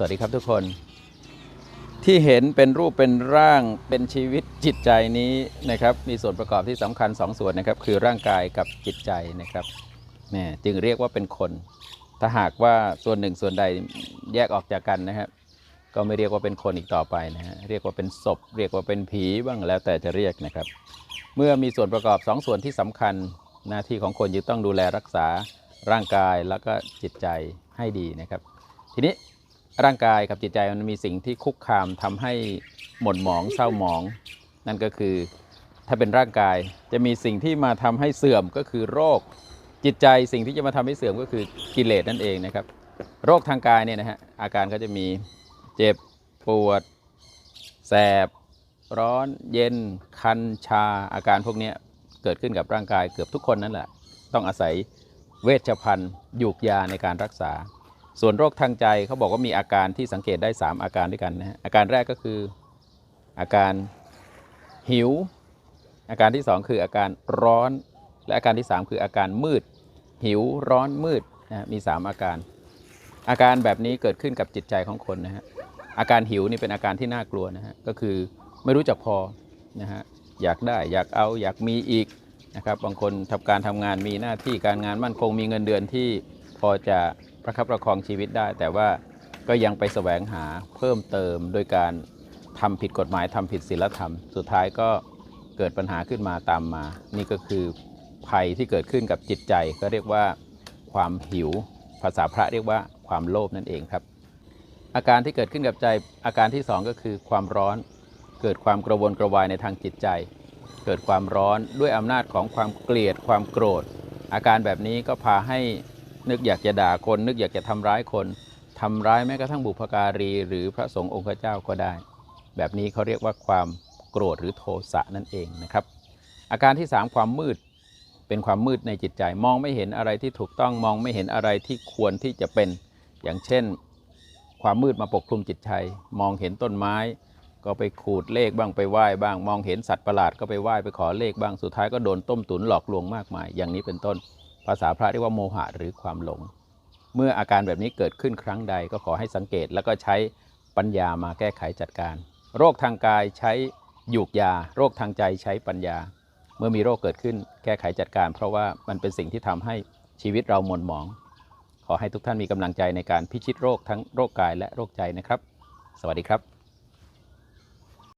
สวัสดีครับทุกคน ที่เห็นเป็นรูปเป็นร่างเป็นชีวิตจิตใจนี้นะครับ มีส่วนประกอบที่สำคัญสองส่วนนะครับ คือร่างกายกับจิตใจนะครับแหม่จึงเรียกว่าเป็นคน ถ้าหากว่าส่วนหนึ่งส่วนใดแยกออกจากกันนะครับ ก็ไม่เรียกว่าเป็นคนอีกต่อไปนะฮะเรียกว่าเป็นศพ เรียกว่าเป็นผีบ้างแล้วแต่จะเรียกนะครับ เมื่อมีส่วนประกอบสองส่วนที่สำคัญหน้าที่ของคนจึงต้องดูแลรักษาร่างกายแล้วก็จิตใจให้ดีนะครับ ทีนี้ ร่างกายกับจิตใจมันมีสิ่งที่คุกคามทำให้หม่นหมองเศร้าหมอง นั่นก็คือถ้าเป็นร่างกายจะมีสิ่งที่มาทำให้เสื่อมก็คือโรคจิตใจสิ่งที่จะมาทำให้เสื่อมก็คือกิเลสนั่นเองนะครับ โรคทางกายเนี่ยนะฮะอาการก็จะมีเจ็บปวด แสบ ร้อนเย็น คันชาอาการพวกนี้เกิดขึ้นกับร่างกายเกือบทุกคนนั่นแหละ ต้องอาศัยเวชภัณฑ์ยูกยาในการรักษา ส่วนโรคทางใจเขาบอกว่ามีอาการที่สังเกตได้ 3 อาการด้วยกันนะฮะอาการแรกก็คืออาการหิว อาการที่ 2 คืออาการร้อน และอาการที่ 3 คืออาการมืด หิวร้อนมืดนะฮะมี 3 อาการ อาการแบบนี้เกิดขึ้นกับจิตใจของคนนะฮะอาการหิวนี่เป็นอาการที่น่ากลัวนะฮะก็คือไม่รู้จักพอนะฮะอยากได้อยากเอาอยากมีอีกนะครับบางคนทำการทำงานมีหน้าที่การงานมั่นคงมีเงินเดือนที่พอจะ ประคับประคองชีวิตได้ แต่ว่าก็ยังไปแสวงหาเพิ่มเติมโดยการทำผิดกฎหมายทำผิดศีลธรรม สุดท้ายก็เกิดปัญหาขึ้นมาตามมา นี่ก็คือภัยที่เกิดขึ้นกับจิตใจก็เรียกว่าความหิว ภาษาพระเรียกว่าความโลภนั่นเองครับ อาการที่เกิดขึ้นกับใจอาการที่ 2 ก็คือความร้อน เกิดความกระวนกระวายในทางจิตใจ เกิดความร้อนด้วยอำนาจของความเกลียดความโกรธ อาการแบบนี้ก็พาให้ นึกอยากจะด่าคน นึกอยากจะทำร้ายคนทำร้ายแม้กระทั่งบุพการี หรือพระสงฆ์องค์พระเจ้าก็ได้ แบบนี้เขาเรียกว่าความโกรธหรือโทสะนั่นเองนะครับ อาการที่ 3 ความมืดเป็นความมืดในจิตใจ มองไม่เห็นอะไรที่ถูกต้องมองไม่เห็นอะไรที่ควรที่จะเป็น อย่างเช่น ความมืดมาปกคลุมจิตใจ มองเห็นต้นไม้ ก็ไปขูดเลขบ้างไปไหว้บ้าง มองเห็นสัตว์ประหลาดก็ไปไหว้ไปขอเลขบ้างสุดท้ายก็โดนต้มตุ๋นหลอกลวงมากมาย อย่างนี้เป็นต้น ภาษาพระเรียกว่าโมหะหรือความหลง เมื่ออาการแบบนี้เกิดขึ้นครั้งใดก็ขอให้สังเกตแล้วก็ใช้ปัญญามาแก้ไขจัดการ โรคทางกายใช้หยูกยา โรคทางใจใช้ปัญญา เมื่อมีโรคเกิดขึ้นแก้ไขจัดการ เพราะว่ามันเป็นสิ่งที่ทำให้ชีวิตเราหม่นหมอง ขอให้ทุกท่านมีกำลังใจในการพิชิตโรคทั้งโรคกายและโรคใจนะครับ สวัสดีครับ